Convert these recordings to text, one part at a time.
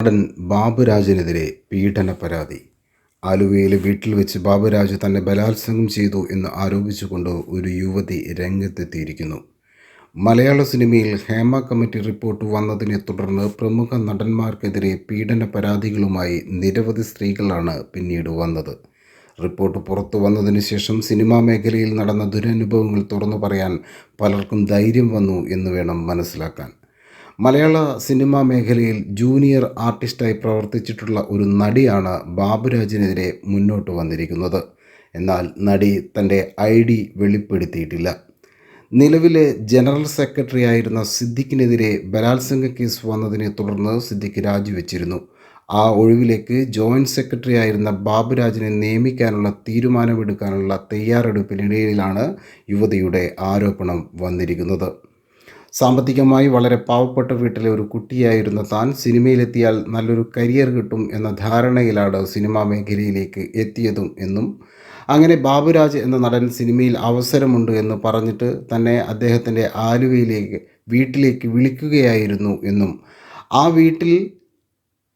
നടൻ ബാബുരാജിനെതിരെ പീഡന പരാതി ആലുവയിലെ വീട്ടിൽ വെച്ച് ബാബുരാജ് തന്നെ ബലാത്സംഗം ചെയ്തു എന്ന് ആരോപിച്ചുകൊണ്ട് ഒരു യുവതി രംഗത്തെത്തിയിരിക്കുന്നു. മലയാള സിനിമയിൽ ഹേമ കമ്മിറ്റി റിപ്പോർട്ട് വന്നതിനെ തുടർന്ന് പ്രമുഖ നടന്മാർക്കെതിരെ പീഡന പരാതികളുമായി നിരവധി സ്ത്രീകളാണ് പിന്നീട് വന്നത്. റിപ്പോർട്ട് പുറത്തു വന്നതിന് ശേഷം സിനിമാ മേഖലയിൽ നടന്ന ദുരനുഭവങ്ങൾ തുറന്നു പറയാൻ പലർക്കും ധൈര്യം വന്നു എന്ന് വേണം മനസ്സിലാക്കാൻ. മലയാള സിനിമാ മേഖലയിൽ ജൂനിയർ ആർട്ടിസ്റ്റായി പ്രവർത്തിച്ചിട്ടുള്ള ഒരു നടിയാണ് ബാബുരാജിനെതിരെ മുന്നോട്ട് വന്നിരിക്കുന്നത്. എന്നാൽ നടി തന്റെ ഐ ഡി വെളിപ്പെടുത്തിയിട്ടില്ല. നിലവിലെ ജനറൽ സെക്രട്ടറി ആയിരുന്ന സിദ്ദിഖിനെതിരെ ബലാത്സംഗ കേസ് വന്നതിനെ തുടർന്ന് സിദ്ദിഖ് രാജിവെച്ചിരുന്നു. ആ ഒഴിവിലേക്ക് ജോയിന്റ് സെക്രട്ടറി ആയിരുന്ന ബാബുരാജിനെ നിയമിക്കാനുള്ള തീരുമാനമെടുക്കാനുള്ള തയ്യാറെടുപ്പിനിടയിലാണ് യുവതിയുടെ ആരോപണം വന്നിരിക്കുന്നത്. സാമ്പത്തികമായി വളരെ പാവപ്പെട്ട വീട്ടിലെ ഒരു കുട്ടിയായിരുന്ന താൻ സിനിമയിലെത്തിയാൽ നല്ലൊരു കരിയർ കിട്ടും എന്ന ധാരണയിലാണ് സിനിമാ മേഖലയിലേക്ക് എത്തിയതും എന്നും അങ്ങനെ ബാബുരാജ് എന്ന നടൻ സിനിമയിൽ അവസരമുണ്ട് എന്ന് പറഞ്ഞിട്ട് തന്നെ അദ്ദേഹത്തിന്റെ ആലുവയിലേക്ക് വീട്ടിലേക്ക് വിളിക്കുകയായിരുന്നു എന്നും ആ വീട്ടിൽ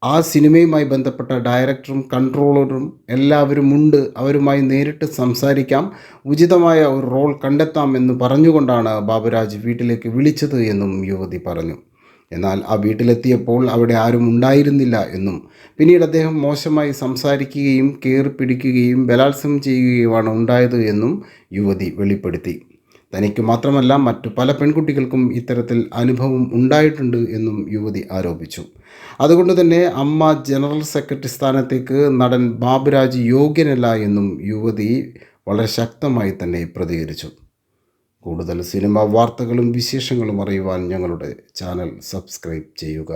ആ സിനിമയുമായി ബന്ധപ്പെട്ട ഡയറക്ടറും കൺട്രോളറും എല്ലാവരും ഉണ്ട്. അവരുമായി നേരിട്ട് സംസാരിക്കാം. ഉചിതമായ ഒരു റോൾ കണ്ടെത്താം എന്ന് പറഞ്ഞുകൊണ്ടാണ് ബാബുരാജ് വീട്ടിലേക്ക് വിളിച്ചത് എന്നും യുവതി പറഞ്ഞു. എന്നാൽ ആ വീട്ടിലെത്തിയപ്പോൾ അവിടെ ആരും ഉണ്ടായിരുന്നില്ല എന്നും. പിന്നീട് അദ്ദേഹം മോശമായി സംസാരിക്കുകയും കയറി പിടിക്കുകയും ബലാത്സംഗം ചെയ്യുകയുമാണ് ഉണ്ടായത് എന്നും യുവതി വെളിപ്പെടുത്തി. തനിക്ക് മാത്രമല്ല മറ്റു പല പെൺകുട്ടികൾക്കും ഇത്തരത്തിൽ അനുഭവം ഉണ്ടായിട്ടുണ്ട് എന്നും യുവതി ആരോപിച്ചു. അതുകൊണ്ട് തന്നെ അമ്മ ജനറൽ സെക്രട്ടറി സ്ഥാനത്തേക്ക് നടൻ ബാബുരാജ് യോഗ്യനല്ല എന്നും യുവതി വളരെ ശക്തമായി തന്നെ പ്രതികരിച്ചു. കൂടുതൽ സിനിമ വാർത്തകളും വിശേഷങ്ങളും അറിയുവാൻ ഞങ്ങളുടെ ചാനൽ സബ്സ്ക്രൈബ് ചെയ്യുക.